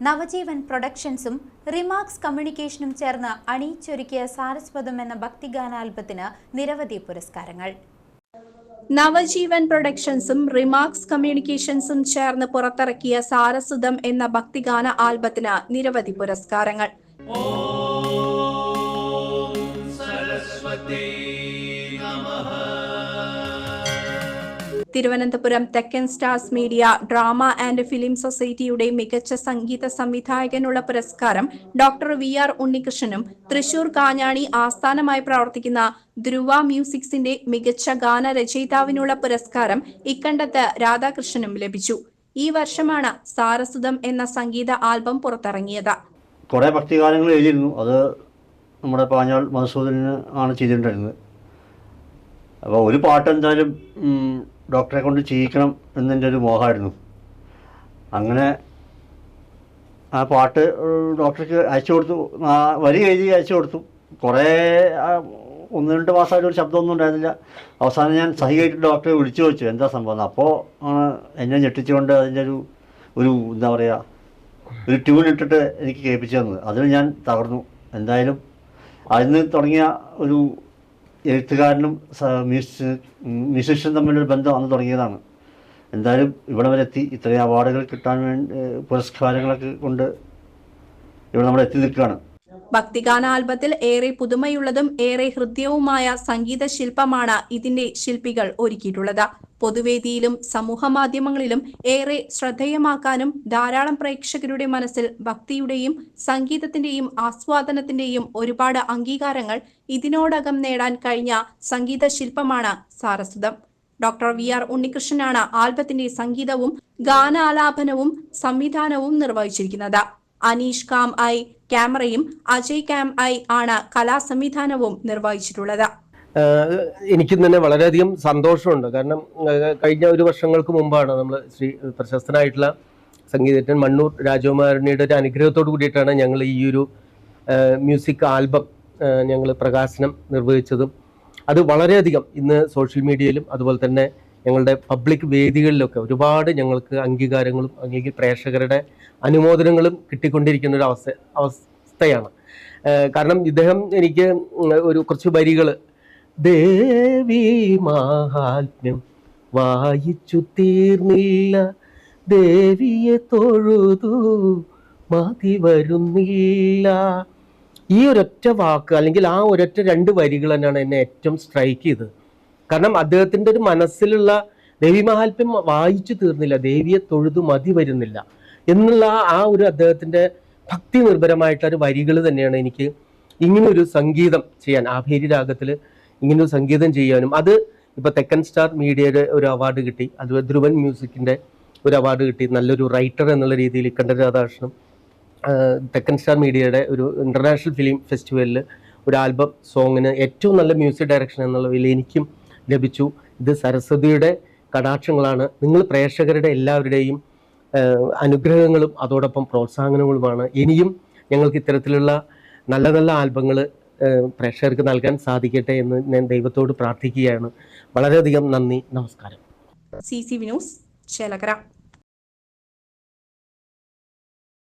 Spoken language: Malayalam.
നവജീവൻ പ്രൊഡക്ഷൻസും റിമാർക്സ് കമ്മ്യൂണിക്കേഷനും ചേർന്ന് അണിയിച്ചൊരുക്കിയ സാരസ്വതം എന്ന ഭക്തിഗാനാൽബത്തിന് നിരവധി പുരസ്കാരങ്ങൾ. നവജീവൻ പ്രൊഡക്ഷൻസും റിമാർക്സ് കമ്മ്യൂണിക്കേഷൻസും ചേർന്ന് പുറത്തിറക്കിയ സാരസുതം എന്ന ഭക്തിഗാന ആൽബത്തിന് നിരവധി പുരസ്കാരങ്ങൾ. തിരുവനന്തപുരം തെക്കൻ stars media drama and film സൊസൈറ്റിയുടെ മികച്ച സംഗീത സംവിധായകനുള്ള പുരസ്കാരം ഡോക്ടർ വി ആർ ഉണ്ണികൃഷ്ണനും തൃശൂർ കാഞ്ഞാണി ആസ്ഥാനമായി പ്രവർത്തിക്കുന്ന ധ്രുവ മ്യൂസിക്സിന്റെ മികച്ച ഗാനരചയിതാവിനുള്ള പുരസ്കാരം ഇക്കണ്ടത്ത് രാധാകൃഷ്ണനും ലഭിച്ചു. ഈ വർഷമാണ് സാരസുതം എന്ന സംഗീത ആൽബം പുറത്തിറങ്ങിയത്. കുറേ ഭക്തിഗാനങ്ങൾ എഴുതിയിരുന്നു. അത് നമ്മുടെ പാഞ്ഞാൾ മധുസൂദനന് ആണ് ചെയ്തിട്ടുണ്ടായിരുന്നത്. അപ്പോൾ ഒരു പാട്ട് എന്തായാലും ഡോക്ടറെ കൊണ്ട് ചെയ്യിക്കണം എന്നെന്റെ ഒരു മോഹമായിരുന്നു. അങ്ങനെ ആ പാട്ട് ഡോക്ടർക്ക് അയച്ചു കൊടുത്തു. വരി എഴുതി അയച്ചു കൊടുത്തു. കുറേ ഒന്ന് രണ്ട് മാസമായിട്ട് ഒരു ശബ്ദമൊന്നും ഉണ്ടായിരുന്നില്ല. അവസാനം ഞാൻ സഹിയായിട്ട് ഡോക്ടറെ വിളിച്ചു വെച്ചു എന്താ സംഭവം? അപ്പോൾ എന്നെ ഞെട്ടിച്ചുകൊണ്ട് അതിന്റെ ഒരു ഒരു എന്താ പറയുക ഒരു ട്യൂൺ ഇട്ടിട്ട് എനിക്ക് കേൾപ്പിച്ചു തന്നത്. അതിൽ ഞാൻ തകർന്നു. എന്തായാലും അതിന് തുടങ്ങിയ ഒരു എഴുത്തുകാരനും മ്യൂസിഷ്യൻ തമ്മിലൊരു ബന്ധം വന്നു തുടങ്ങിയതാണ്. എന്തായാലും ഇവിടെ വരെ എത്തി. ഇത്രയും അവാർഡുകൾ കിട്ടാൻ വേണ്ടി പുരസ്കാരങ്ങളൊക്കെ കൊണ്ട് ഇവിടെ നമ്മൾ എത്തി നിൽക്കുകയാണ്. ഭക്തിഗാന ആൽബത്തിൽ ഏറെ പുതുമയുള്ളതും ഏറെ ഹൃദ്യവുമായ സംഗീത ശില്പമാണ് ഇതിന്റെ ശില്പികൾ ഒരുക്കിയിട്ടുള്ളത്. പൊതുവേദിയിലും സമൂഹ മാധ്യമങ്ങളിലും ഏറെ ശ്രദ്ധേയമാക്കാനും ധാരാളം പ്രേക്ഷകരുടെ മനസ്സിൽ ഭക്തിയുടെയും സംഗീതത്തിന്റെയും ആസ്വാദനത്തിന്റെയും ഒരുപാട് അംഗീകാരങ്ങൾ ഇതിനോടകം നേടാൻ കഴിഞ്ഞ സംഗീത ശില്പമാണ് സാരസ്വതം. ഡോക്ടർ വി ആർ ഉണ്ണികൃഷ്ണനാണ് ആൽബത്തിന്റെ സംഗീതവും ഗാനാലാപനവും സംവിധാനവും നിർവഹിച്ചിരിക്കുന്നത്. അനീഷ് കാം ഐ ക്യാമറയും അജയ് ക്യാം ഐ ആണ് കലാസംവിധാനവും നിർവഹിച്ചിട്ടുള്ളത്. എനിക്കും തന്നെ വളരെയധികം സന്തോഷമുണ്ട്. കാരണം കഴിഞ്ഞ ഒരു വർഷങ്ങൾക്ക് മുമ്പാണ് നമ്മൾ ശ്രീ പ്രശസ്തനായിട്ടുള്ള സംഗീതജ്ഞൻ മണ്ണൂർ രാജകുമാരണിയുടെ ഒരു അനുഗ്രഹത്തോട് കൂടിയിട്ടാണ് ഞങ്ങൾ ഈ ഒരു മ്യൂസിക് ആൽബം ഞങ്ങൾ പ്രകാശനം നിർവഹിച്ചതും. അത് വളരെയധികം ഇന്ന് സോഷ്യൽ മീഡിയയിലും അതുപോലെ തന്നെ ഞങ്ങളുടെ പബ്ലിക് വേദികളിലൊക്കെ ഒരുപാട് ഞങ്ങൾക്ക് അംഗീകാരങ്ങളും അല്ലെങ്കിൽ പ്രേക്ഷകരുടെ അനുമോദനങ്ങളും കിട്ടിക്കൊണ്ടിരിക്കുന്ന ഒരു അവസ്ഥ അവസ്ഥയാണ്. കാരണം ഇദ്ദേഹം എനിക്ക് ഒരു കുറച്ച് വരികൾ ദേവി മാഹാത്മ്യം വായിച്ചു തീർന്നില്ല. ദേവിയെ തൊഴുതു മതി വരുന്നില്ല. ഈ ഒരൊറ്റ വാക്ക് അല്ലെങ്കിൽ ആ ഒരൊറ്റ രണ്ട് വരികൾ തന്നെയാണ് എന്നെ ഏറ്റവും സ്ട്രൈക്ക് ചെയ്തത്. കാരണം അദ്ദേഹത്തിന്റെ ഒരു മനസ്സിലുള്ള ദേവി മഹാത്മ്യം വായിച്ചു തീർന്നില്ല. ദേവിയെ തൊഴുതു മതി വരുന്നില്ല. എന്നുള്ള ആ ഒരു അദ്ദേഹത്തിന്റെ ഭക്തി നിർഭരമായിട്ടുള്ള ഒരു വരികൾ തന്നെയാണ് എനിക്ക് ഇങ്ങനൊരു സംഗീതം ചെയ്യാൻ ആഭേരി രാഗത്തിൽ ഇങ്ങനൊരു സംഗീതം ചെയ്യാനും. അത് ഇപ്പോൾ തെക്കൻ സ്റ്റാർ മീഡിയയുടെ ഒരു അവാർഡ് കിട്ടി. അതുപോലെ ധ്രുവൻ മ്യൂസിക്കിന്റെ ഒരു അവാർഡ് കിട്ടി. നല്ലൊരു റൈറ്റർ എന്നുള്ള രീതിയിൽ കണ്ട രാധാകൃഷ്ണൻ തെക്കൻ സ്റ്റാർ മീഡിയയുടെ ഒരു ഇന്റർനാഷണൽ ഫിലിം ഫെസ്റ്റിവലിൽ ഒരു ആൽബം സോങ്ങിന് ഏറ്റവും നല്ല മ്യൂസിക് ഡയറക്ഷൻ എന്നുള്ള വില എനിക്കും ലഭിച്ചു. ഇത് സരസ്വതിയുടെ കടാക്ഷങ്ങളാണ്. നിങ്ങൾ പ്രേക്ഷകരുടെ എല്ലാവരുടെയും അനുഗ്രഹങ്ങളും അതോടൊപ്പം പ്രോത്സാഹനങ്ങളുമാണ്. ഇനിയും ഞങ്ങൾക്ക് ഇത്തരത്തിലുള്ള നല്ല നല്ല ആൽബങ്ങൾ പ്രേക്ഷകർക്ക് നൽകാൻ സാധിക്കട്ടെ എന്ന് ഞാൻ ദൈവത്തോട് പ്രാർത്ഥിക്കുകയാണ്. വളരെയധികം നന്ദി. നമസ്കാരം. C C Vinos news Chelakkara.